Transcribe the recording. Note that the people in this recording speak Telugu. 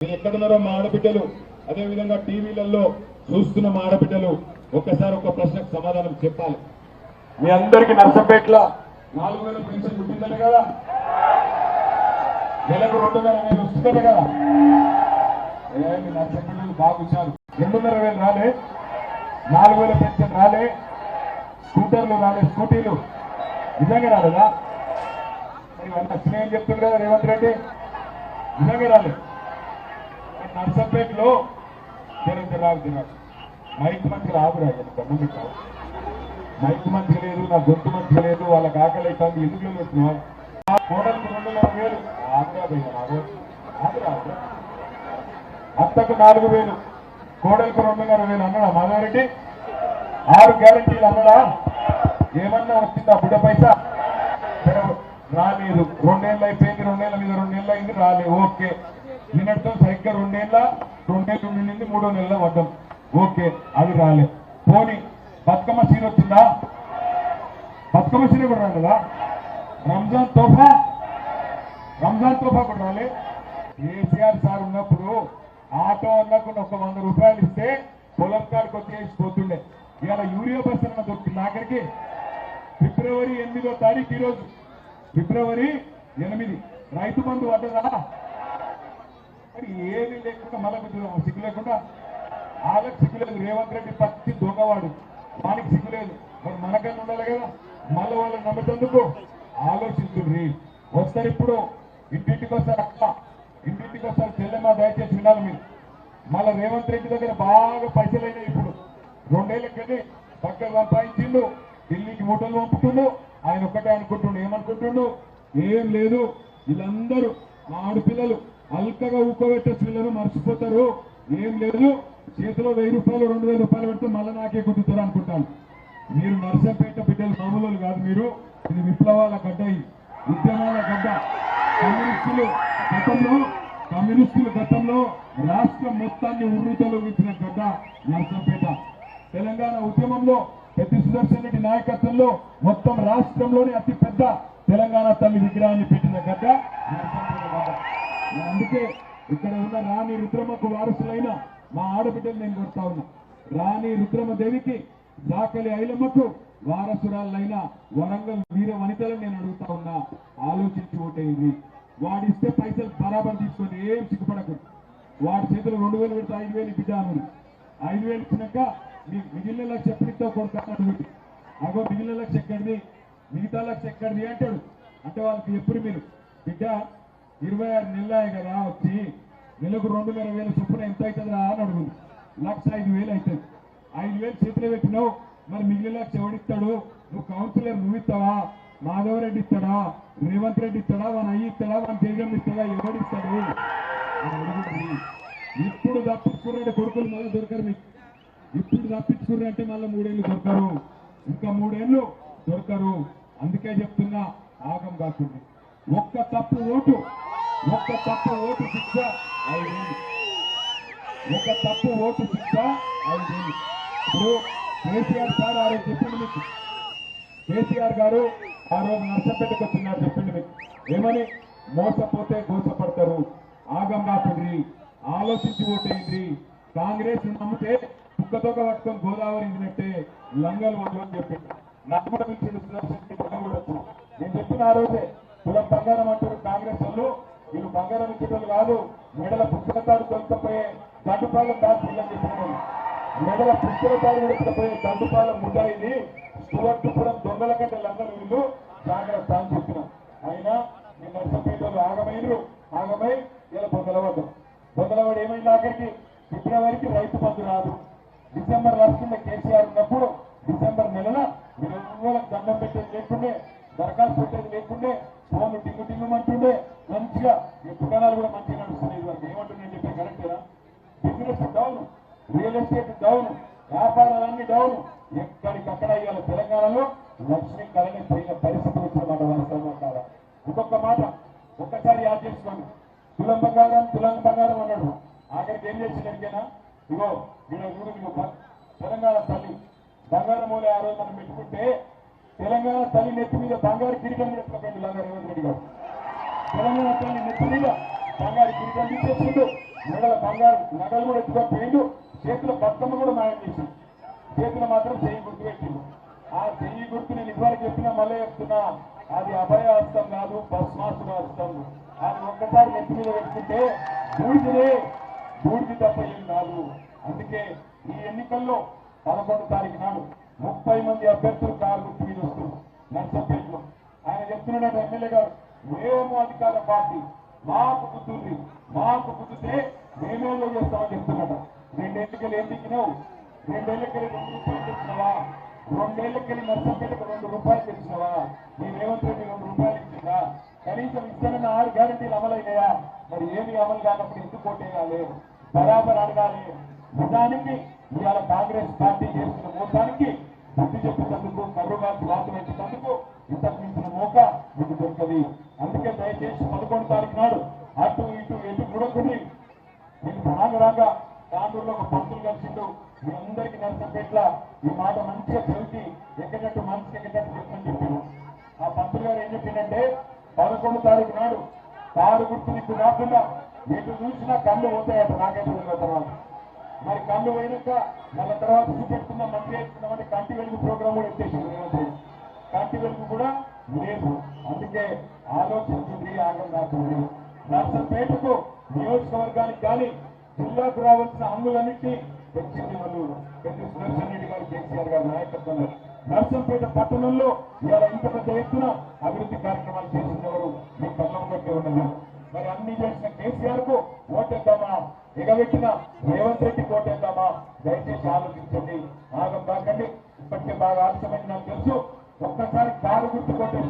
మీరు ఎక్కడున్నారో మా ఆడబిడ్డలు. అదే విధంగా టీవీలలో చూస్తున్న మా ఆడబిడ్డలు ఒక్కసారి ఒక ప్రశ్నకు సమాధానం చెప్పాలి. మీ అందరికీ నర్సంపేట్ల నాలుగు వేల పెన్షన్ పుట్టిందట కదా? నెలకు వేల వేలు వస్తుందట కదా? ఏ మీ నర్సంపేటలు బాగుంచారు రెండున్నర వేలు రాలే. నాలుగు వేల పెన్షన్ రాలే. స్కూటర్లు రాలే స్కూటీలు. నిజంగా రాలేదా? మరి ఇవన్నీ వచ్చినాయని చెప్తున్నారు కదా రేవంత్ రెడ్డి? నిజంగా రాలేదు నర్సంపేటలో జరంత రావు మైక్ మంచి రాదు దండం పెట్టావు మైక్ మంచి లేదు నా గొంతు మంచి లేదు వాళ్ళకి ఆకలి అవుతుంది ఎందుకు పెట్టినావు ఆ కోడలకు రెండున్నర వేలు. ఆగ్రా పోయినా అత్తకు నాలుగు వేలు. కోడలకు రెండున్నర వేలు అన్నాడా మాధవరెడ్డి? ఆరు గ్యారంటీలు అన్నాడా? ఏమన్నా వచ్చిందా బుడ్డ పైసా? రాలేదు. రెండేళ్ళు అయిపోయింది రెండేళ్ళ మీద రెండేళ్ళు అయింది రాలేదు. ఓకే. నిన్నటితో సరిగ్గా రెండేళ్ళ రెండేళ్ళు ఉండింది మూడో నెలల వడ్డం. ఓకే అది రాలే. పోని బతుకమ్మ సీన్ వచ్చిందా? బతుకమ్మ సీన్ కూడా రాలేదా? రంజాన్ తోఫా? రంజాన్ తోఫా కూడా రాలే? కేసీఆర్ సార్ ఉన్నప్పుడు ఆటో అన్నకుండా ఒక వంద రూపాయలు ఇస్తే పొలం కాడికి వచ్చేసి పోతుండే. ఇవాళ యూరియా బస్ అన్న దొరికింది నాకరికి ఫిబ్రవరి ఎనిమిదో తారీఖు ఈరోజు. ఫిబ్రవరి ఎనిమిది. రైతు బంధు పడ్డదా మరి ఏమీ లేకుండా మళ్ళీ కొంచెం సిగ్గు లేకుండా వాళ్ళకి సిగ్గు లేదు. రేవంత్ రెడ్డి పత్తి దొంగవాడు. వానికి సిగ్గు లేదు. మరి మనకన్నా ఉండాలి కదా? మళ్ళీ వాళ్ళని నమ్మేందుకు ఆలోచించుర్రి వస్తారు ఇప్పుడు ఇంటింటికి వస్తారు అక్క. ఇంటింటికి వస్తారు. చెల్లెమ్మ దయచేసి వినాలి మీరు. మళ్ళీ రేవంత్ రెడ్డి దగ్గర బాగా పైసలు అయినాయి ఇప్పుడు. కింద పక్కన సంపాదించిండు. ఢిల్లీకి మూటలు పంపుతుండు. ఆయన ఒక్కటే అనుకుంటుండు ఏమనుకుంటుండు? ఏం లేదు. వీళ్ళందరూ మా ఆడపిల్లలు. అల్కగా ఊపబెట్టే పిల్లలు మర్చిపోతారు. ఏం లేదు. చేతిలో వెయ్యి రూపాయలు రెండు వేల రూపాయలు పెడితే మళ్ళీ నాకే గుర్తుతారు అనుకుంటాను. మీరు నర్సంపేట బిడ్డలు మామూలు కాదు మీరు. ఇది విప్లవాల గడ్డ ఉద్యమాల గడ్డ. కమ్యూనిస్టులు గతంలో కమ్యూనిస్టులు గతంలో రాష్ట్రం మొత్తాన్ని ఉర్రూతలో ఇచ్చిన గడ్డ నర్సంపేట. తెలంగాణ ఉద్యమంలో పెద్ద సుదర్శన్ రెడ్డి నాయకత్వంలో మొత్తం రాష్ట్రంలోని అతి పెద్ద తెలంగాణ తల్లి విగ్రహాన్ని పెట్టిన గడ్డ నర్సంపేట గడ్డ. అందుకే ఇక్కడ ఉన్న రాణి రుద్రమ్మకు వారసులైన మా ఆడబిడ్డలు నేను కొడతా ఉన్నా. రాణి రుద్రమదేవికి దాకలి ఐలమ్మకు వారసురాలైన వరంగల్ వీర వనితలను నేను అడుగుతా ఉన్నా. ఆలోచించి ఓటేది వాడిస్తే పైసలు బరాబర్ తీసుకొని ఏం సిగ్గుపడకూడదు వాడి చేతులు రెండు వేలు పెడితే ఐదు వేలు బిడ్డ ఐదు వేలు ఇచ్చినాక మీ మిగిలిన లక్ష ఎప్పటితో కొడతాడు అగో మిగిలిన లక్ష ఎక్కడిది? మిగతా లక్ష ఎక్కడిది అంటాడు. అంటే వాళ్ళకి ఎప్పుడు మీరు? బిడ్డ ఇరవై ఆరు నెలలే కదా వచ్చి నెలకు రెండు వేల వేల చొప్పున ఎంత అవుతుందా అని అడుగుంది లక్ష ఐదు వేలు అవుతుంది ఐదు వేలు చేతిలో పెట్టినావు మరి మిగిలిన లక్ష ఎవడిస్తాడు? నువ్వు కౌన్సిలర్ నువ్వు ఇస్తావా? మాధవరెడ్డి ఇస్తాడా? రేవంత్ రెడ్డి ఇస్తాడా? వాని అయ్యి ఇస్తాడా? వాని జగన్ ఇస్తాడా? ఎవడిస్తాడు అని అడుగుతుంది. ఇప్పుడు తప్పించుకున్నాడు కొడుకులు మళ్ళీ దొరకరు మీకు. ఇప్పుడు తప్పించుకుర్రు అంటే మళ్ళీ మూడేళ్ళు దొరకరు. ఇంకా మూడేళ్ళు దొరకరు. అందుకే చెప్తున్నా ఆగం కాకుండా. ఒక్క తప్పు ఓటు ఒక తప్పు ఓటు శిక్ష ఐదు. ఒక తప్పు ఓటు శిక్ష ఐదు. ఇప్పుడు కేసీఆర్ సార్ ఆ రోజు చెప్పింది మీకు. కేసీఆర్ గారు ఆ రోజు నర్సంపేటకు వచ్చినారు చెప్పింది మీకు. ఏమని? మోసపోతే గోసపడతారు ఆగం కాకుండ్రి ఆలోచించి ఓటేయండి. కాంగ్రెస్ నమ్మితే కుక్కతోక పట్టుకొని గోదావరి ఇందినట్టే లంగలు వాళ్ళు అని చెప్పింది నాకు కూడా పిలిచింది సుదర్శన్ కూడా. నేను చెప్పిన ఆ రోజే కులం బంగారం అంటారు కాంగ్రెస్ వాళ్ళు. వీళ్ళు బంగారం ఇచ్చేటోళ్ళు కాదు. మెడల పుస్తకతాడు దొరికపోయే గడ్డుపాలెం దాచి పిల్లలు చెప్పిన. మెడల పుస్తకతాడు దొరికపోయే గడ్డుపాలెం ముద్దాయింది సువర్టుపురం దొంగల కంటే లంగలు వీళ్ళు. జాగ్రత్త అని చెప్పిన. అయినా నిన్న నర్సంపేటలో ఆగమైనరు ఆగమై ఇలా పొందలవద్దు. పొందలవాడు ఏమైంది ఆఖరికి? ఫిబ్రవరికి రైతు బంధు రాదు. డిసెంబర్ రాష్ట్రంలో కేసీఆర్ ఉన్నప్పుడు డిసెంబర్ నెలల ఇరవై దండం పెట్టేది లేకుండే దరఖాస్తు పెట్టేది లేకుండే ఫోన్లు టింగు టింగు మంచిగా ఈ దుకాణాలు కూడా మంచిగా నడుస్తున్నాయి. ఇదివరకు ఏమంటున్నాయని చెప్పి కరెక్టేనా business down real estate down వ్యాపారాలన్నీ down ఎక్కడికక్కడ ఇవాళ తెలంగాణలో లక్ష్మీ కళని పోయిన పరిస్థితి వచ్చిన మాట ఇంకొక మాట ఒక్కసారి యాద్ చేసుకోండి. తులం బంగారం తులం బంగారం అన్నాడు. ఆఖరికి ఏం చేసింది ఎరికేనా ఇగో నేను చూడు నీకు తెలంగాణ తల్లి బంగారం మూల ఆ రోజు మనం పెట్టుకుంటే తెలంగాణ తల్లి నెత్తి మీద బంగారు కిరీటం పెట్టుకోకండి లంగా రేవంత్ రెడ్డి గారు. తెలంగాణ తల్లి బంగారు గిరిగా తీసేసిండు మెడల బంగారు నగలు కూడా ఎక్కువ పోయిండు. చేతుల బతుకమ్మ కూడా మాయం చేసి చేతులు మాత్రం చెయ్యి గుర్తు పెట్టిండు. ఆ చెయ్యి గుర్తు నేను ఇదివరకు చెప్పినా మళ్ళీ చెప్తున్నా. అది అభయ హస్తం కాదు భస్మాసుర హస్తం అది ఒక్కసారి నెత్తి మీద పెట్టుకుంటే బూడిదనే బూడిది తప్ప ఏం కాదు. అందుకే ఈ ఎన్నికల్లో పదకొండు తారీఖు నాడు ముప్పై మంది అభ్యర్థులు కారు గుర్తు మీద వస్తున్నారు. నర్సంపేటలో. ఆయన చెప్తున్నాడు ఎమ్మెల్యే గారు మేము అధికార పార్టీ మాకు కుదుర్రి మాకు కుదిరితే మేమేదో చేస్తామని చెప్తున్నాడు. రెండేళ్ళకెళ్ళి ఏం దిగినావు రెండేళ్ళకెళ్ళి రెండు రూపాయలు తెచ్చినవా? రెండేళ్ళకెళ్ళి నర్సంపేటకు రెండు రూపాయలు తెచ్చినవా? నీ రేవంత్ రెండు రూపాయలు ఇచ్చిందా? కనీసం ఇస్తానన్న ఆరు గ్యారంటీలు అమలైనాయా? మరి ఏమి అమలు కానప్పుడు ఎందుకు కోటేయాలి బరాబర్ అడగాలి. నిజానికి ఇవాళ కాంగ్రెస్ పార్టీ చేస్తున్న మోసానికి బుద్ధి చెప్పినందుకు కర్రుగా వాసు పెట్టేందుకు ఇంతకు మించిన మోక మీకు దొరకది. దయచేసి పదకొండు తారీఖు నాడు అటు ఇటు ఎటు చూడకుండా నేను రాగా తాండూరులో ఒక పంతులు కలిసిండు. మీ అందరికీ నర్సంపేట్ల ఈ మాట మంచిగా తెలిసి ఎక్కడట్టు మనసుకి ఎక్కడట్టు చెప్పని చెప్పాను. ఆ పంతులు గారు ఏం చెప్పిందంటే పదకొండు తారీఖు నాడు కారు గుర్తు నీకు కాకుండా ఎటు చూసినా కళ్ళు పోతాయట నాకైతే తర్వాత. మరి కళ్ళు పోయినాక మళ్ళీ తర్వాత చూపెట్టుకుందాం రావాల్సిన హంగులన్నింటినీ తెచ్చింది పెద్ద సుదర్శన్ రెడ్డి గారు కేసీఆర్ గారి నాయకత్వంలో. నర్సంపేట పట్టణంలో ఇవాళ ఇంత పెద్ద ఎత్తున అభివృద్ధి కార్యక్రమాలు చేసింది ఎవరు మీ కళ్ళం బట్టి ఉన్నది. మరి అన్ని చేసిన కేసీఆర్కు ఓటేద్దామా? ఎగబెట్టిన రేవంత్ రెడ్డి ఓటేద్దామా? దయచేసి ఆలోచించండి. ఆగం బాగండి ఇప్పటికే బాగా ఆలస్యమైంది నాకు తెలుసు. ఒక్కసారి కారు గుర్తు కొట్టేసి